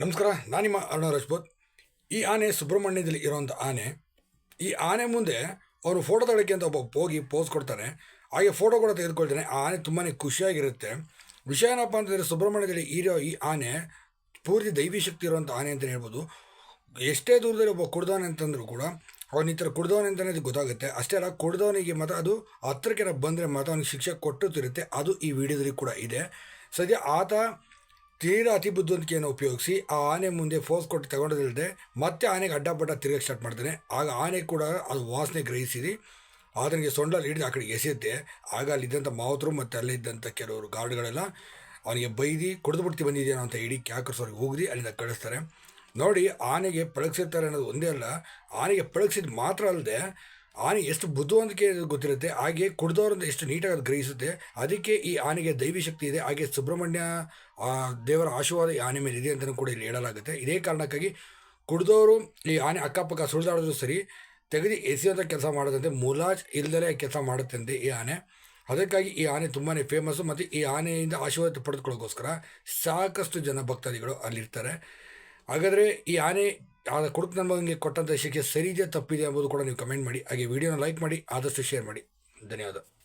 ನಮಸ್ಕಾರ, ನಾನು ನಿಮ್ಮ ಅರುಣ ರಾಜ್ಪೂತ್. ಈ ಆನೆ ಸುಬ್ರಹ್ಮಣ್ಯದಲ್ಲಿ ಇರೋಂಥ ಆನೆ, ಈ ಆನೆ ಮುಂದೆ ಅವರು ಫೋಟೋ ತೆಗೊಳ್ಳೋಕ್ಕೆ ಅಂತ ಒಬ್ಬ ಹೋಗಿ ಪೋಸ್ ಕೊಡ್ತಾನೆ ಹಾಗೆ ಫೋಟೋ ಕೂಡ ತೆಗೆದುಕೊಳ್ತಾನೆ. ಆ ಆನೆ ತುಂಬಾ ಖುಷಿಯಾಗಿರುತ್ತೆ. ವಿಷಯ ಏನಪ್ಪ ಅಂತಂದರೆ, ಸುಬ್ರಹ್ಮಣ್ಯದಲ್ಲಿ ಇರೋ ಈ ಆನೆ ಪೂರ್ತಿ ದೈವಿ ಶಕ್ತಿ ಇರುವಂಥ ಆನೆ ಅಂತಲೇ ಹೇಳ್ಬೋದು. ಎಷ್ಟೇ ದೂರದಲ್ಲಿ ಒಬ್ಬ ಕುಡ್ದವನೆ ಅಂತಂದರೂ ಕೂಡ, ಅವನು ಈ ಥರ ಕುಡ್ದವನೆ ಅಂತಲೇ ಅದು ಗೊತ್ತಾಗುತ್ತೆ. ಅಷ್ಟೇ ಅಲ್ಲ, ಕುಡ್ದವನಿಗೆ ಮಾತ್ರ ಅದು ಹತ್ತಿರಕ್ಕೆ ಬಂದರೆ ಮಾತ್ರ ಅವನಿಗೆ ಶಿಕ್ಷೆ ಕೊಟ್ಟುತ್ತಿರುತ್ತೆ ಅದು ಈ ವಿಡಿಯೋದಲ್ಲಿ ಕೂಡ ಇದೆ. ಸದ್ಯ ಆತ ತೀರಾ ಅತಿ ಬುದ್ಧಿವಂತಿಕೆಯನ್ನು ಉಪಯೋಗಿಸಿ ಆ ಆನೆ ಮುಂದೆ ಫೋರ್ಸ್ ಕೊಟ್ಟು ತಗೊಂಡೋದಿಲ್ಲದೆ ಮತ್ತೆ ಆನೆಗೆ ಅಡ್ಡಪಡ್ಡ ತಿರುಗಕ್ಕೆ ಸ್ಟಾರ್ಟ್ ಮಾಡ್ತಾನೆ. ಆಗ ಆನೆ ಕೂಡ ಅದು ವಾಸನೆ ಗ್ರಹಿಸಿರಿ. ಆತನಿಗೆ ಸೊಂಡಲ್ಲಿ ಹಿಡಿದು ಆ ಕಡೆ ಎಸೆಯುತ್ತೆ. ಆಗ ಅಲ್ಲಿದ್ದಂಥ ಮಾವತರು ಮತ್ತು ಅಲ್ಲಿದ್ದಂಥ ಕೆಲವರು ಗಾರ್ಡ್ಗಳೆಲ್ಲ ಅವನಿಗೆ ಬೈದಿ ಕುಡಿದು ಬಿಡ್ತಿ ಬಂದಿದ್ದೇನೋ ಅಂತ ಇಡೀ ಕ್ಯಾಕರ್ಸವ್ರಿಗೆ ಹೋಗಿ ಅಲ್ಲಿಂದ ಕಳಿಸ್ತಾರೆ. ನೋಡಿ, ಆನೆಗೆ ಪಳಗಿಸಿರ್ತಾರೆ ಅನ್ನೋದು ಒಂದೇ ಅಲ್ಲ. ಆನೆಗೆ ಪಳಗಿಸಿದ ಮಾತ್ರ ಅಲ್ಲದೆ ಆನೆ ಎಷ್ಟು ಬುದ್ಧಿವಂತಿಕೆ ಗೊತ್ತಿರುತ್ತೆ. ಹಾಗೆ ಕುಡ್ದವ್ರಿಂದ ಎಷ್ಟು ನೀಟಾಗಿ ಗ್ರಹಿಸುತ್ತೆ. ಅದಕ್ಕೆ ಈ ಆನೆಗೆ ದೈವಿ ಶಕ್ತಿ ಇದೆ. ಹಾಗೆ ಸುಬ್ರಹ್ಮಣ್ಯ ದೇವರ ಆಶೀರ್ವಾದ ಈ ಆನೆ ಮೇಲೆ ಇದೆ ಅಂತಲೂ ಕೂಡ ಇಲ್ಲಿ ಹೇಳಲಾಗುತ್ತೆ. ಇದೇ ಕಾರಣಕ್ಕಾಗಿ ಕುಡಿದವರು ಈ ಆನೆ ಅಕ್ಕಪಕ್ಕ ಸುಳಿದಾಡಿದ್ರು ಸರಿ, ತೆಗೆದು ಎಸೆಯುವಂಥ ಕೆಲಸ ಮಾಡೋದಂತೆ ಮುಲಾಜ್ ಇಲ್ಲದಲೇ ಕೆಲಸ ಮಾಡುತ್ತಂತೆ ಈ ಆನೆ. ಅದಕ್ಕಾಗಿ ಈ ಆನೆ ತುಂಬಾ ಫೇಮಸ್ಸು ಮತ್ತು ಈ ಆನೆಯಿಂದ ಆಶೀರ್ವಾದ ಪಡೆದುಕೊಳ್ಳೋಕ್ಕೋಸ್ಕರ ಸಾಕಷ್ಟು ಜನ ಭಕ್ತಾದಿಗಳು ಅಲ್ಲಿರ್ತಾರೆ. ಹಾಗಾದರೆ ಈ ಆನೆ ಆ ಕುಡುಕ್ ಮಗನಿಗೆ ಕೊಟ್ಟಂಥ ಶಿಕ್ಷೆ ಸರಿದೆ ತಪ್ಪಿದೆ ಎಂಬುದು ಕೂಡ ನೀವು ಕಮೆಂಟ್ ಮಾಡಿ. ಹಾಗೆ ವಿಡಿಯೋನ ಲೈಕ್ ಮಾಡಿ, ಆದಷ್ಟು ಶೇರ್ ಮಾಡಿ. ಧನ್ಯವಾದ.